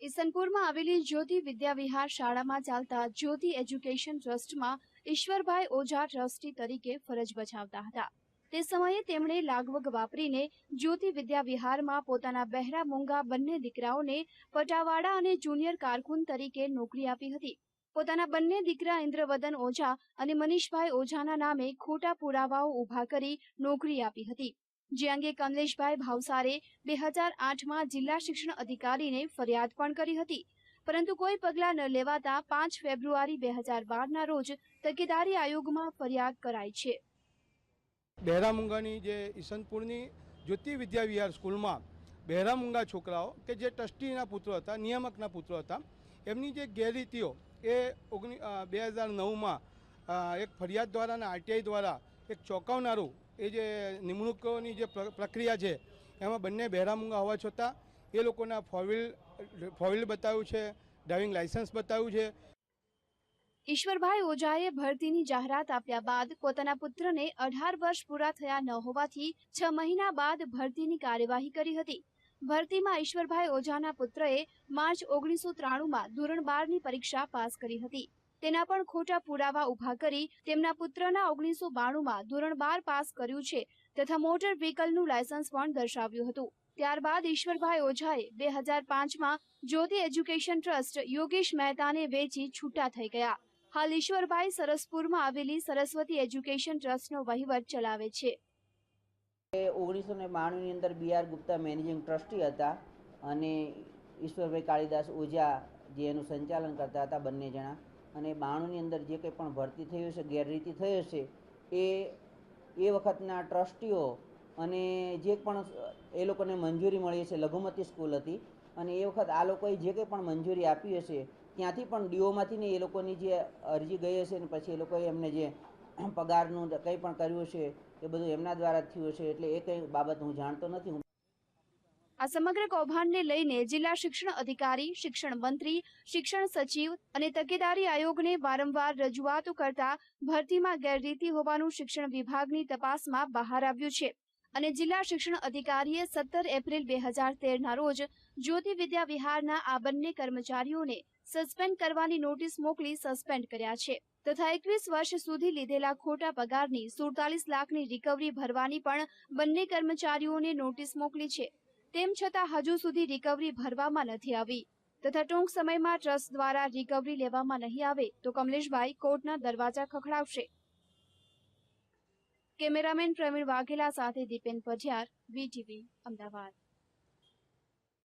ઈસનપુરમાં આવેલી જ્યોતિ વિદ્યાવિહાર શાળામાં ચાલતા જ્યોતિ એજ્યુકેશન ટ્રસ્ટમાં ઈશ્વરભાઈ ઓઝા ટ્રસ્ટી તરીકે ફરજ બજાવતા હતા. તે સમયે તેમણે લાગવગ વાપરીને જ્યોતિ વિદ્યાવિહારમાં પોતાના બહેરા મૂંગા બંને દીકરાઓને પટાવાડા અને જુનિયર કારકુન તરીકે નોકરી આપી હતી. પોતાના બંને દીકરા ઇન્દ્રવદન ઓઝા અને મનીષભાઈ ઓઝાના નામે ખોટા પુરાવાઓ ઊભા કરી નોકરી આપી હતી. જે અંગે કમલેશભાઈ ભાવસારે બે હજાર આઠમાં જિલ્લા શિક્ષણ અધિકારીને ફરિયાદ પણ કરી હતી. પરંતુ કોઈ પગલાં ન લેવાતા પાંચ ફેબ્રુઆરી બે હજાર બારના રોજ તકેદારી આયોગમાં ફરિયાદ કરાઈ છે. બહેરામુંગાની જે ઈસનપુરની જ્યોતિ વિદ્યા સ્કૂલમાં બહેરામુંગા છોકરાઓ કે જે ટ્રસ્ટીના પુત્રો હતા, નિયામકના પુત્રો હતા, એમની જે ગેરરીતિઓ એ ઓગણી બે હજાર નવમાં એક ફરિયાદ દ્વારા અને આરટીઆઈ દ્વારા એક ચોંકાવનારું એ જે નિમણૂકોની જે પ્રક્રિયા છે, એમાં બંને બહેરામુંગા હોવા છતાં એ લોકોના ફોર વ્હીલ બતાવ્યું છે ડ્રાઇવિંગ લાયસન્સ બતાવ્યું છે. ઈશ્વરભાઈ ઓઝાએ ભરતીની જાહેરાત આપ્યા બાદ પોતાના પુત્રને અઢાર વર્ષ પૂરા થયા ન હોવાથી છ મહિના બાદ ભરતીની કાર્યવાહી કરી હતી. ભરતીમાં ઈશ્વરભાઈ ઓઝાના પુત્રએ માર્ચ ઓગણીસો ત્રાણુંમાં ધોરણ બારની પરીક્ષા પાસ કરી હતી. તેના પણ ખોટા પુરાવા ઊભા કરી તેમના પુત્રના ઓગણીસો બાણુંમાં ધોરણ બાર પાસ કર્યું છે તથા મોટર વ્હીકલનું લાયસન્સ પણ દર્શાવ્યું હતું. ત્યારબાદ ઈશ્વરભાઈ ઓઝાએ બે હજાર પાંચમાં જ્યોતિ એજ્યુકેશન ટ્રસ્ટ યોગેશ મહેતાને વેચી છૂટા થઈ ગયા. હાલ ઈશ્વરભાઈ સરસપુરમાં આવેલી સરસ્વતી એજ્યુકેશન ટ્રસ્ટનો વહીવટ ચલાવે છે. ઓગણીસો ને બાણુંની અંદર B R Gupta managing trustee હતા અને ઈશ્વરભાઈ કાળીદાસ ઓઝા જે એનું સંચાલન કરતા હતા બંને જણા. અને બાણુંની અંદર જે કંઈ પણ ભરતી થઈ હશે ગેરરીતિ થઈ હશે એ એ વખતના ટ્રસ્ટીઓ અને જે પણ એ લોકોને મંજૂરી મળી હશે, લઘુમતી સ્કૂલ હતી, અને એ વખત આ લોકોએ જે કંઈ પણ મંજૂરી આપી હશે, ત્યાંથી પણ ડીઓમાંથી ને એ લોકોની જે અરજી ગઈ હશે ને પછી એ લોકોએ એમને જે પગારનું કંઈ પણ કર્યું હશે, એ બધું એમના દ્વારા થયું હશે, એટલે એ કંઈ બાબત હું જાણતો નથી. આ સમગ્ર કૌભાંડને લઈને જિલ્લા શિક્ષણ અધિકારી, શિક્ષણ મંત્રી, શિક્ષણ સચિવ અને તકેદારી આયોગને વારંવાર રજૂઆતો કરતા ભરતીમાં ગેરરીતિ હોવાનું શિક્ષણ વિભાગની તપાસમાં બહાર આવ્યું છે. અને જિલ્લા શિક્ષણ અધિકારીએ સત્તર એપ્રિલ બે હજાર તેરના રોજ જ્યોતિ વિદ્યા વિહારના આ બંને કર્મચારીઓને સસ્પેન્ડ કરવાની નોટિસ મોકલી સસ્પેન્ડ કર્યા છે. તથા એકવીસ વર્ષ સુધી લીધેલા ખોટા પગારની સુડતાલીસ લાખની રિકવરી ભરવાની પણ બંને કર્મચારીઓને નોટિસ મોકલી છે. તેમ છતાં હજુ સુધી રિકવરી ભરવામાં નથી આવી. તથા ટૂંક સમયમાં ટ્રસ્ટ દ્વારા રિકવરી લેવામાં નહીં આવે તો કમલેશભાઈ કોર્ટના દરવાજા ખખડાવશે. કેમેરામેન પ્રવીણ વાઘેલા સાથે દીપેન પઢિયાર વીટીવી, અમદાવાદ.